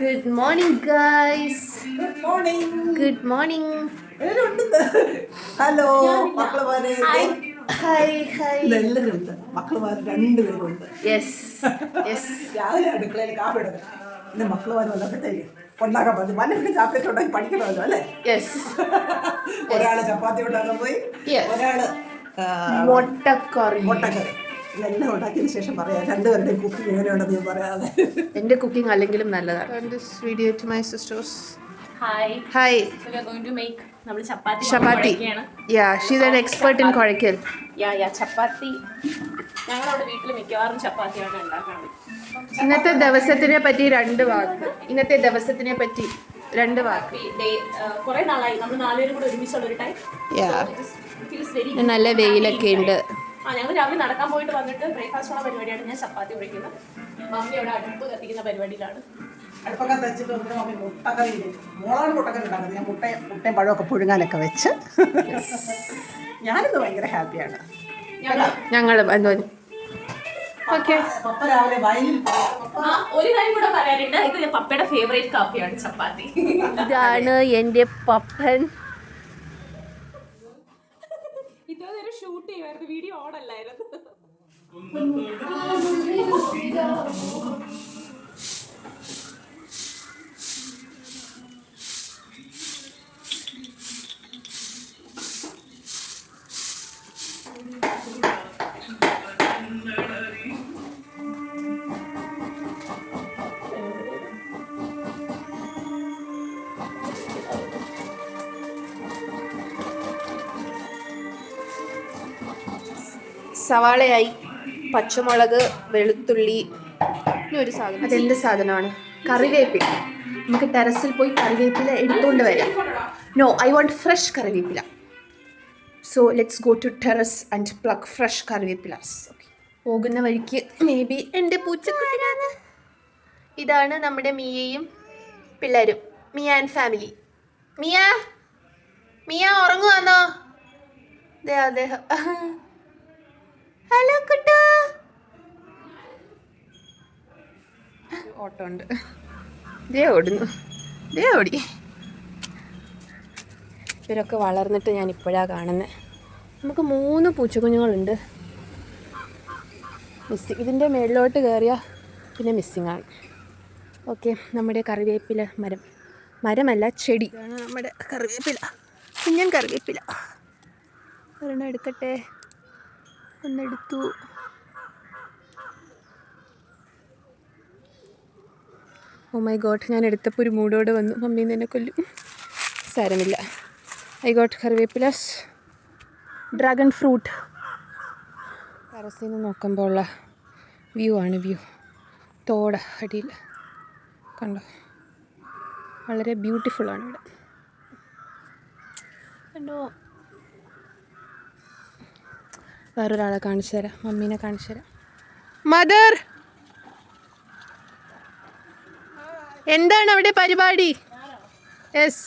Good morning guys good morning good morning hello മക്കളുമാരെ. Hi hi എല്ലാവരും ഉണ്ട്. മക്കളുമാർ രണ്ടുപേരും ഉണ്ട്. യെസ് യെസ് രാവിലെ അടുക്കളയിൽ കാപ്പി എടുക്കും. പിന്നെ മക്കളുമാർ വന്നപ്പോഴത്തേക്ക് ഉണ്ടാക്കാൻ പറഞ്ഞു. പിന്നെ കാപ്പി ഉണ്ടാക്കി പഠിക്കണമല്ലോ അല്ലേ? യെസ് ഒരാൾ ചപ്പാത്തി ഉണ്ടാക്കാൻ പോയി. ഒരാൾ മുട്ടക്കറി. മുട്ടക്കറി. ഇതെല്ലാം ഉണ്ടാക്കിയതിന് ശേഷം പറയാം. രണ്ടുപേരുടെയും കുക്കിംഗ് എങ്ങനെയുണ്ടെന്ന് ഞാൻ പറയാതെ. എന്റെ കുക്കിംഗ് അല്ലെങ്കിലും നല്ലതാണ്. Video to my sisters hi hi we are going to make നമ്മൾ chapati. Yeah she's an expert in കുഴക്കൽ. Yeah yeah chapati. ഞങ്ങളവിടെ വീട്ടിൽ മിക്കവാറും ചപ്പാത്തിയാണ് ഉണ്ടാക്കുന്നത് ഇന്നത്തെ ദിവസത്തിനെ പറ്റി രണ്ട് വാക്ക്. ഇന്നത്തെ ദിവസത്തിനെ പറ്റി രണ്ട് വാക്ക്. കുറെ നാളായി. നമ്മൾ നാലുപേരും കൂടെ ഒരുമിച്ചുള്ള ഒരു ടൈം നല്ല വെയിലൊക്കെ ഉണ്ട്. ആ ഞങ്ങൾ രാവിലെ നടക്കാൻ പോയിട്ട് വന്നിട്ട് ബ്രേക്ക്ഫാസ്റ്റ് ഉള്ള പരിപാടിയാണ് ഞാൻ ചപ്പാത്തി കുഴിക്കുന്നത് മമ്മി അവിടെ അടുപ്പ് കത്തിക്കുന്ന പരിപാടിയിലാണ്. അടുപ്പൊക്കെ തെച്ചിട്ട് മമ്മി മുട്ടക്കറി. മോളാണ് മുട്ടക്കറി ഉണ്ടാക്കുന്നത്. ഞാൻ മുട്ടയും മുട്ടയും പഴമൊക്കെ പുഴുങ്ങാനൊക്കെ വെച്ച്. ഞാനിന്ന് ഭയങ്കര ഹാപ്പിയാണ്. ഞങ്ങൾ ഞങ്ങളും എന്തോ ഓക്കെ. പപ്പ രാവിലെ വയലിൽ. ഒരു കാര്യം കൂടെ പറയാനുണ്ട്. ഇത് പപ്പയുടെ ഫേവറേറ്റ് കാപ്പിയാണ് ചപ്പാത്തി. ഇതാണ് എന്റെ പപ്പൻ ഇതൊരു ഷൂട്ട് ചെയ്യുമായിരുന്നു വീഡിയോ ഓൺ അല്ലായിരുന്നു സവാളയായി പച്ചമുളക് വെളുത്തുള്ളി ഒരു സാധനം. അതെന്ത് സാധനമാണ്? കറിവേപ്പില. നമുക്ക് ടെറസിൽ പോയി കറിവേപ്പില എടുത്തുകൊണ്ട് വരാം. No I want fresh kariveppila. So let's go to terrace and plug fresh കറിവേപ്പിലാസ് പോകുന്ന വഴിക്ക് മേ ബി എന്റെ പൂച്ചക്കുട്ടിയാണ്. ഇതാണ് നമ്മുടെ മിയയും പിള്ളേരും. Mia and family Mia Mia ഉറങ്ങുവാന്നോ? അതെ അദ്ദേഹം. ഹലോ കുട്ടു. ഓട്ടോ ഉണ്ട് ദേ ഓടുന്നു. ദേ ഓടി. ഇവരൊക്കെ വളർന്നിട്ട് ഞാൻ ഇപ്പോഴാണ് കാണുന്നത് നമുക്ക് മൂന്ന് പൂച്ചക്കുഞ്ഞുങ്ങളുണ്ട്. മിസ്സിങ് ഇതിന്റെ മേളിലോട്ട് കയറിയാൽ പിന്നെ മിസ്സിങ് ആണ്. ഓക്കെ നമ്മുടെ കറിവേപ്പില മരം. മരമല്ല ചെടി. നമ്മുടെ കറിവേപ്പില. കുഞ്ഞൻ കറിവേപ്പില. ഒരെണ്ണം എടുക്കട്ടെ. ഒന്നെടുത്തു. ഓ മൈ ഗോഡ് ഞാൻ എടുത്തപ്പോൾ ഒരു മൂടോടെ വന്നു. മമ്മി എന്നെ കൊല്ലും. സാരമില്ല. ഐ ഗോട്ട് കറിവേപ്പിലസ് ഡ്രാഗൺ ഫ്രൂട്ട് ടെറസിൽ നിന്ന് നോക്കുമ്പോൾ ഉള്ള വ്യൂ ആണ് വ്യൂ തോട അടിയിൽ. കണ്ടോ? വളരെ ബ്യൂട്ടിഫുള്ളാണ് ഇവിടെ. കണ്ടോ? വേറൊരാളെ കാണിച്ചു തരാം. മമ്മീനെ കാണിച്ചു തരാം. മദർ! എന്താണ് അവിടെ പരിപാടി? യെസ്.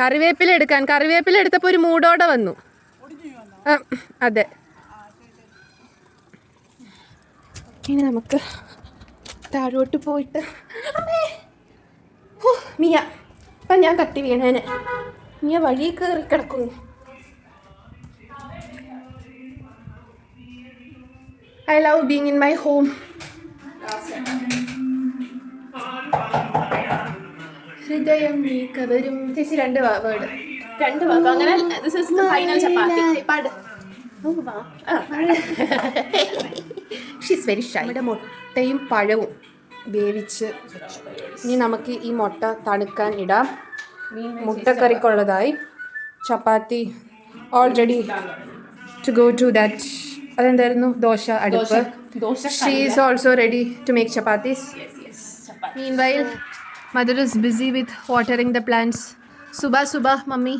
കറിവേപ്പില എടുക്കാൻ. കറിവേപ്പില എടുത്തപ്പോൾ ഒരു മൂടോടെ വന്നു. അതെ. ഇനി നമുക്ക് താഴോട്ട് പോയിട്ട്! മിയ. അപ്പം ഞാൻ തട്ടി വീണേനെ. മിയ വഴി കയറി കിടക്കുന്നു. I love being in my home ഹൃദയം നീ കവരും. ചേച്ചി രണ്ട് വേർഡ്. രണ്ട് വാക്ക്. അങ്ങനെ this is the final chapati. പാട്. ഷീസ് വെരി ഷൈ നമ്മുടെ മുട്ടയും പഴവും വേവിച്ച് ഇനി നമുക്ക് ഈ മുട്ട തണുക്കാൻ ഇടാം. മുട്ടക്കറിക്കുള്ളതായി. Chapati already to go to that അതെന്തായിരുന്നു? Dosa അടുപ്പ്. Dosa she is also ready to make chapatis meanwhile mother is busy with watering the plants സുബ സുബ മമ്മി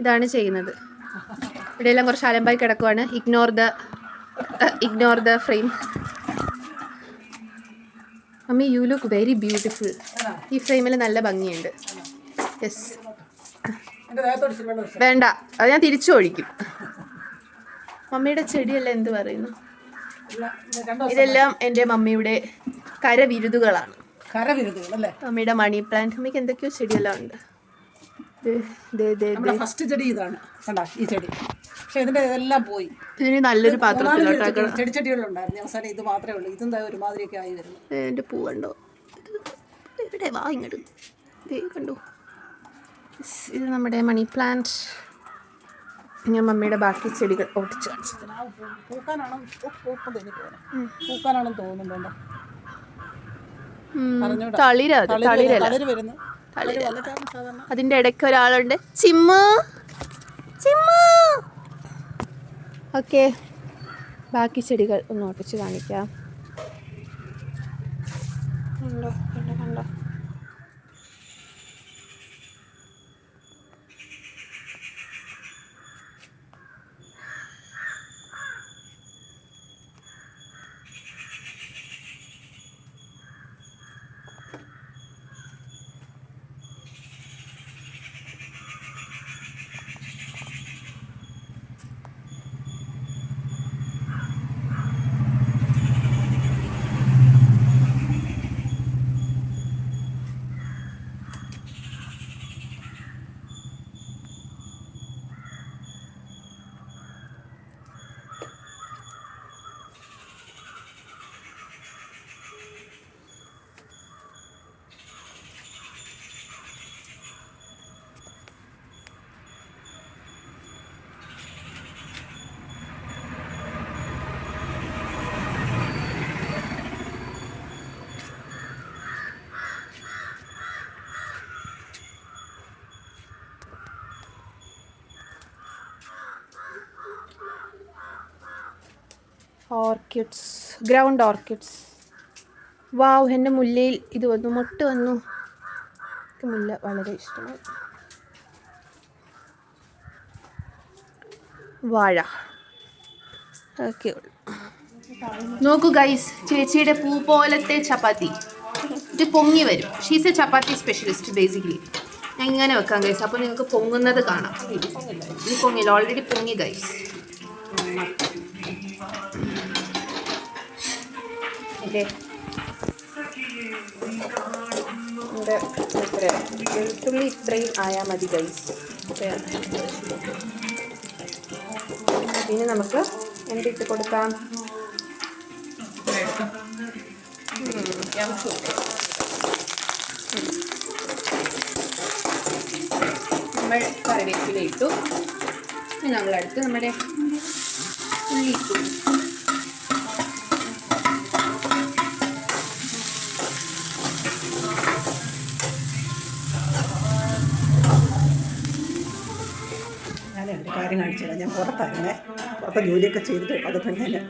ഇതാണ് ചെയ്യുന്നത്. ഇവിടെയെല്ലാം കുറച്ച് അലമ്പായി കിടക്കുവാണ്. Ignore the ignore the frame mummy you look very beautiful ഈ ഫ്രെയിമിൽ നല്ല ഭംഗിയുണ്ട്. യെസ് വേണ്ട. അത് ഞാൻ തിരിച്ചു ഒഴിക്കും. മമ്മിയുടെ ചെടിയല്ല എന്ത് പറയുന്നു? ഇതെല്ലാം എന്റെ മമ്മിയുടെ കരവിരുതുകളാണ്. മമ്മിയുടെ മണി പ്ലാന്റ്. അമ്മയ്ക്ക് എന്തൊക്കെയോ ചെടിയെല്ലാം ഉണ്ട്. ഫസ്റ്റ് ചെടി ഇതാണ്. കണ്ടാ ഈ ചെടി. പക്ഷെ ഇതിന്റെ ഇതെല്ലാം പോയി. ഇതിന് നല്ലൊരു പാത്രം പാത്രത്തിലോട്ടാക്കണം അവസാനം ഇത് മാത്രമേ ഉള്ളൂ. ഇതും ദാ ഒരുമാതിരിയൊക്കെ ആയി വരുന്നു. എന്റെ ഇത് ഇവിടെ വാ ഇങ്ങോട്ട് കണ്ടു? ഇത് നമ്മുടെ മണി പ്ലാന്റ്. ഞാൻ മമ്മിയുടെ ബാക്കി ചെടികൾ ഓടിച്ചു പൂക്കാനാണെന്ന് തോന്നുന്നുണ്ടോ. തളിര തളിരല്ല. അതിന്റെ ഇടയ്ക്ക് ഒരാളുണ്ട്. ചിമ്മു! ചിമ്മു! ഓക്കെ. ബാക്കി ചെടികൾ ഒന്ന് ഓട്ടിച്ച് കാണിക്കാം കണ്ടോ കണ്ടോ കണ്ടോ ഓർക്കിഡ്സ് ഗ്രൗണ്ട് ഓർക്കിഡ്സ്. വാവ് എന്റെ മുല്ലയിൽ ഇത് വന്നു മുട്ട് വന്നു. എനിക്ക് മുല്ല വളരെ ഇഷ്ടമാണ് വാഴ. ഓക്കെ നോക്കൂ ഗൈസ് ചേച്ചിയുടെ പൂ പോലത്തെ ചപ്പാത്തി. ഇത് പൊങ്ങി വരും. She's a chapati specialist basically ഞാൻ ഇങ്ങനെ വെക്കാം ഗൈസ് അപ്പോൾ നിങ്ങൾക്ക് പൊങ്ങുന്നത് കാണാം. ഇത് പൊങ്ങില്ല. ഓൾറെഡി പൊങ്ങി ഗൈസ് ഓക്കെ ഇവിടെ ഇത്ര. വെളുത്തുള്ളി ഇത്രയും ആയാൽ മതി ഗൈസ് ഇനി നമുക്ക് എന്തിട്ട് കൊടുക്കാം? നമ്മൾ കറിവേപ്പില ഇട്ടു. നമ്മളടുത്ത് നമ്മുടെ ഞാൻ ഒരു കാര്യം കാണിച്ചില്ല ഞാൻ പുറത്തായിരുന്നേ. പുറത്ത് ജോലിയൊക്കെ ചെയ്തിട്ട് അതൊക്കെ ഞാൻ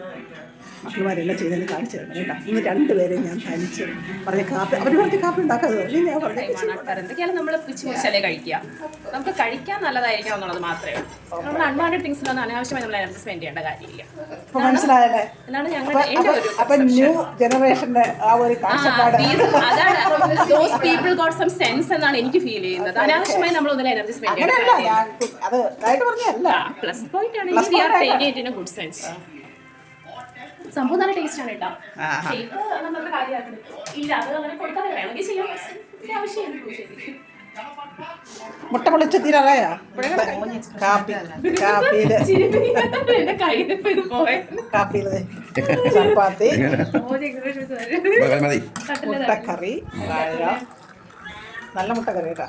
മക്കളുമാരെല്ലാം ചെയ്തതിന് കാണിച്ചു തരണം കേട്ടോ. ഇന്ന് രണ്ടുപേരെയും ഞാൻ തനിച്ച് പറഞ്ഞ കാപ്പി അവർ പറഞ്ഞ കാപ്പി ഉണ്ടാക്കാതെ ഞാൻ പറഞ്ഞു മണക്കാർ എന്തൊക്കെയാണ് നമ്മൾ പിച്ച് മുറിച്ചല്ലേ കഴിക്കുക? നമുക്ക് കഴിക്കാൻ നല്ലതായിരിക്കണം എന്നുള്ളത് മാത്രമേ ഉള്ളൂ. നമ്മൾ അൺവാണ്ടഡ് തിങ്സിലൊന്നും അനാവശ്യമായി നമ്മൾ എനർജി സ്പെൻഡ് ചെയ്യേണ്ട കാര്യമില്ല. അപ്പൊ മനസ്സിലായല്ലേ? എന്നാണ് ഞങ്ങൾ അപ്പൊ ന്യൂ ജനറേഷന്റെ ആ ഒരു കാഴ്ചപ്പാട്. അതാണ്. Those people got some sense എന്നാണ് എനിക്ക് ഫീൽ ചെയ്യുന്നത്. അനാവശ്യമായി നമ്മൾ ഒന്നിലെ എനർജി സ്പെൻഡ് ചെയ്യേണ്ട അത് പറഞ്ഞല്ല പ്ലസ് പോയിന്റ് ആണ്. ഗുഡ് സെൻസ് സംഭവം നല്ല ടേസ്റ്റ് ആണ് കേട്ടോ. ഷേപ്പ് നമ്മൾ കാര്യമാക്കുന്നത് ഇല്ല അത് അങ്ങനെ കൊടുക്കാൻ വേണമെങ്കിൽ ചെയ്യാം. ഇതിന്റെ ആവശ്യമില്ല മുട്ട പൊളിച്ച തീരാറായാ? കാപ്പി കാപ്പിയിൽ. കാപ്പിയിൽ. ചപ്പാത്തി. മുട്ടക്കറി. നല്ല മുട്ടക്കറി കേട്ടാ.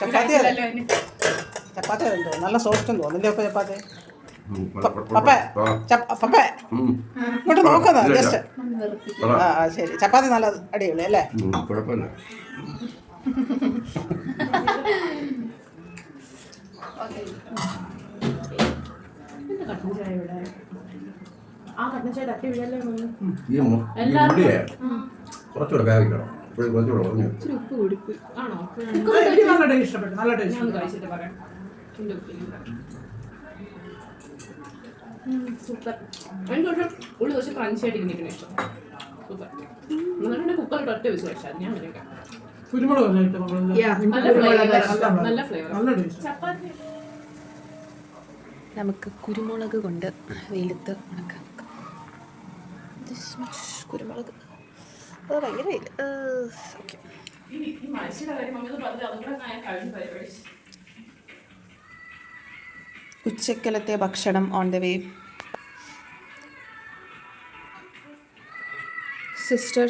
ചപ്പാത്തി അല്ലേ ചപ്പാത്തി നല്ല സോഫ്റ്റും തോന്നില്ലേ ഇപ്പൊ ചപ്പാത്തി? ഇങ്ങോട്ട് നോക്കുന്ന ജസ്റ്റ്. ആ ശരി. ചപ്പാത്തി നല്ല അടിപൊളി അല്ലേ? കുഴപ്പമില്ല. കുറച്ചുകൂടെ വേവിക്കണം കുറച്ചുകൂടെ ഉപ്പ് കുടിപ്പ് ആണോ? നല്ല ടേസ്റ്റ് ഇഷ്ടപ്പെട്ടു നല്ല ടേസ്റ്റ് കഴിച്ചിട്ട് പറയാം. സൂപ്പർ എനിക്ക് പക്ഷേ ഉള്ളി കുറച്ച് ക്രഞ്ചി ആയിട്ട് ഇരിക്കുന്ന ഇഷ്ടം. സൂപ്പർ എന്നിട്ട് കുക്കറിൽ ഒറ്റ വെച്ച് കഴിച്ചാൽ ഞാൻ അങ്ങനെയൊക്കെ കുരുമുളക് നല്ല ഫ്ലേവർ നല്ല ഫ്ലേവർ നല്ല ടേസ്റ്റ് ചപ്പാത്തി. നമുക്ക് കുരുമുളക് കൊണ്ട് വെയിലത്ത് ഉണക്കാം കുരുമുളക്. അത് ഭയങ്കര ഓക്കെ ഉച്ചക്കലത്തെ ഭക്ഷണം on the way sister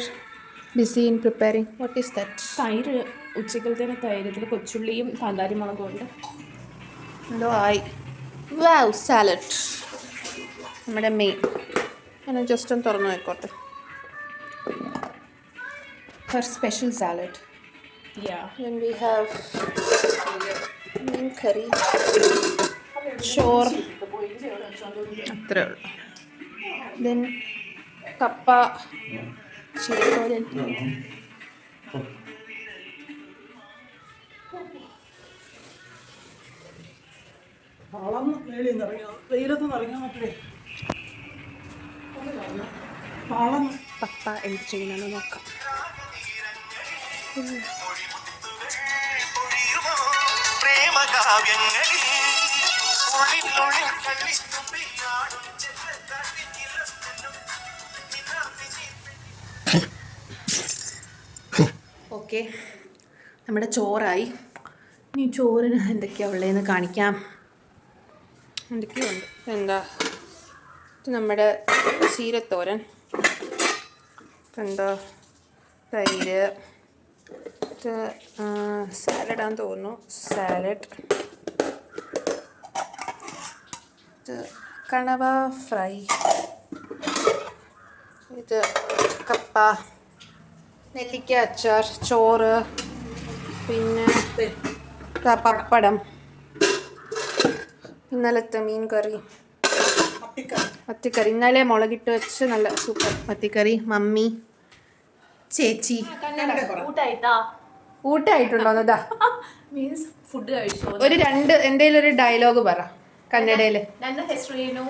busy in preparing what is that തൈര് ഉച്ചക്കലത്തെ തൈരത്തിൽ കൊച്ചുള്ളിയും കാന്താരി മുളകും ഉണ്ട്. എന്തോ ആയി വാവ് സാലഡ് നമ്മുടെ മെയിൻ ഞാൻ ജസ്റ്റ് ഒന്ന് തുറന്നു നോക്കോട്ടെ. For special salad yeah we have മീൻ കറി ചോറ് അത്രേ ഉള്ളൂ. ദെൻ കപ്പ ചിരത്തോരൻ വളർന്ന് വെളിയിൽ നിന്ന് ഇറങ്ങിയോ വെയിലത്ത് നിന്ന് ഇറങ്ങാൻ പറ്റേ വളർന്ന് പപ്പ എന്ത് ചെയ്യുന്നെന്ന് നോക്കാം. പ്രേമകാവ്യങ്ങളിൽ ഓക്കെ. നമ്മുടെ ചോറായി. ഇനി ചോറിന് എന്തൊക്കെയാണ് ഉള്ളതെന്ന് കാണിക്കാം. എന്തൊക്കെയുണ്ട് എന്താ? നമ്മുടെ ചീരത്തോരൻ. എന്താ തൈര്. സാലഡാന്ന് തോന്നുന്നു. സാലഡ്. ഇത് കണവ ഫ്രൈ. ഇത് കപ്പ നെല്ലിക്ക അച്ചാർ ചോറ് പിന്നെ ദാ പപ്പടം ഇന്നലത്തെ മീൻ കറി മത്തിക്കറി. ഇന്നലെ മുളകിട്ട് വെച്ച് നല്ല സൂപ്പർ മത്തിക്കറി. മമ്മി ചേച്ചി. ഊട്ടായിട്ടുണ്ടോന്നതാ ഊട്ടായിട്ടുണ്ടോ മീൻസ് ഫുഡ് കഴിച്ചു? ഒരു രണ്ട് എന്തെങ്കിലും ഒരു ഡയലോഗ് പറ. കന്നഡയിൽ ನನ್ನ ಹೆಸರು ಏನು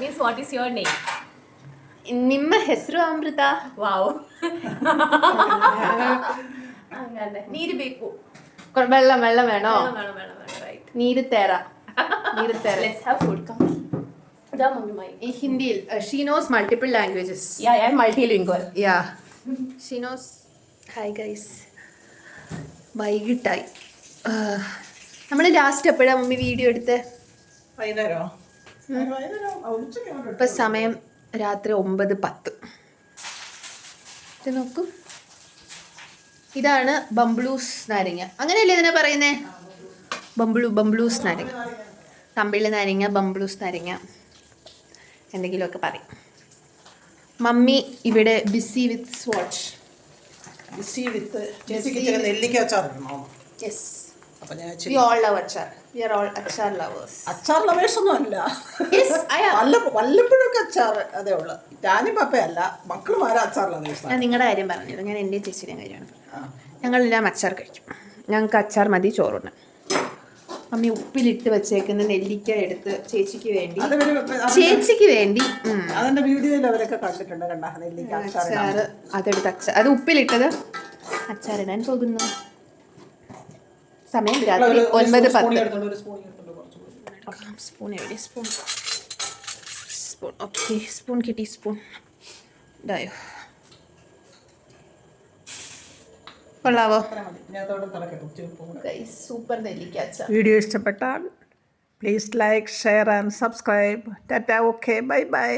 means what is your name ನಿಮ್ಮ ಹೆಸರು ಅಮೃತ ವಾವ್ ಹಂಗಂದ್ರೆ ನೀರು ಬೇಕು കൊ- വെള്ളം വെള്ളം വേണോ ಬೇಡ ಬೇಡ ಬೇಡ ಬೇಡ ರೈಟ್ നീര് തേര നീര് തേര ಲೆಟ್ಸ್ ಹ್ಯಾವ್ ಫುಡ್ ಕಮ್ ദാ മമ്മി മൈ ഈ ഹിന്ദിയിൽ she knows multiple languages yeah I multilingual yeah she knows hi guys വൈകിട്ടായി നമ്മൾ ലാസ്റ്റ് എപ്പോഴാണ് മമ്മി വീഡിയോ എടുത്ത് ഇപ്പം സമയം രാത്രി ഒമ്പത് പത്ത്. ഇത് നോക്കൂ. ഇതാണ് ബംബ്ലൂസ് നാരങ്ങ. അങ്ങനെയല്ലേ ഇതിനെ പറയുന്നേ? ബംബ്ലൂ ബംബ്ലൂസ് നാരങ്ങ. തമ്പിൾ നാരങ്ങ ബംബ്ലൂസ് നാരങ്ങ. എന്തെങ്കിലുമൊക്കെ പറയും. മമ്മി ഇവിടെ busy with watch busy with നെല്ലിക്ക യെസ് അപ്പം ഞാൻ we all love achar we are all achar lovers achar ലവേഴ്സൊന്നും അല്ല. യെസ് ഐ ആം വല്ല വല്ലപ്പോഴൊക്കെ അച്ചാർ അതേ ഉള്ളു. ഞാനും പപ്പയല്ല മക്കളുമാരും അച്ചാർ ലവേഴ്സ് ഞാൻ നിങ്ങളുടെ കാര്യം പറഞ്ഞത് ഞാൻ എന്റെ ചേച്ചിയുടെ കാര്യമാണ് ഞങ്ങളെല്ലാം അച്ചാർ കഴിക്കും. ഞങ്ങൾക്ക് അച്ചാർ മതി ചോറുണ്ട്. അമ്മി ഉപ്പിലിട്ട് വെച്ചേക്കുന്ന നെല്ലിക്ക എടുത്ത് ചേച്ചിക്ക് വേണ്ടി. ചേച്ചിക്ക് വേണ്ടി. അതിന്റെ വീഡിയോയിൽ അവരൊക്കെ കണ്ടിട്ടുണ്ട് കണ്ട നെല്ലിക്ക അച്ചാർ അതെടുത്ത് അച്ചാർ അത് ഉപ്പിലിട്ടത്? അച്ചാറിടാൻ പോകുന്നു. സമയം രാത്രി ഒൻപത് പത്ത്. ഒരു സ്പൂൺ എടുത്തോണ്ട് കുറച്ച് സ്പൂൺ എവിടെ? സ്പൂൺ സ്പൂൺ ഓക്കെ സ്പൂൺ കിട്ടി സ്പൂൺ ഇതായോ? കൊള്ളാവോ? സൂപ്പർ നെല്ലിക്ക അച്ചാർ. വീഡിയോ ഇഷ്ടപ്പെട്ടാൽ please like share and subscribe tata okay bye bye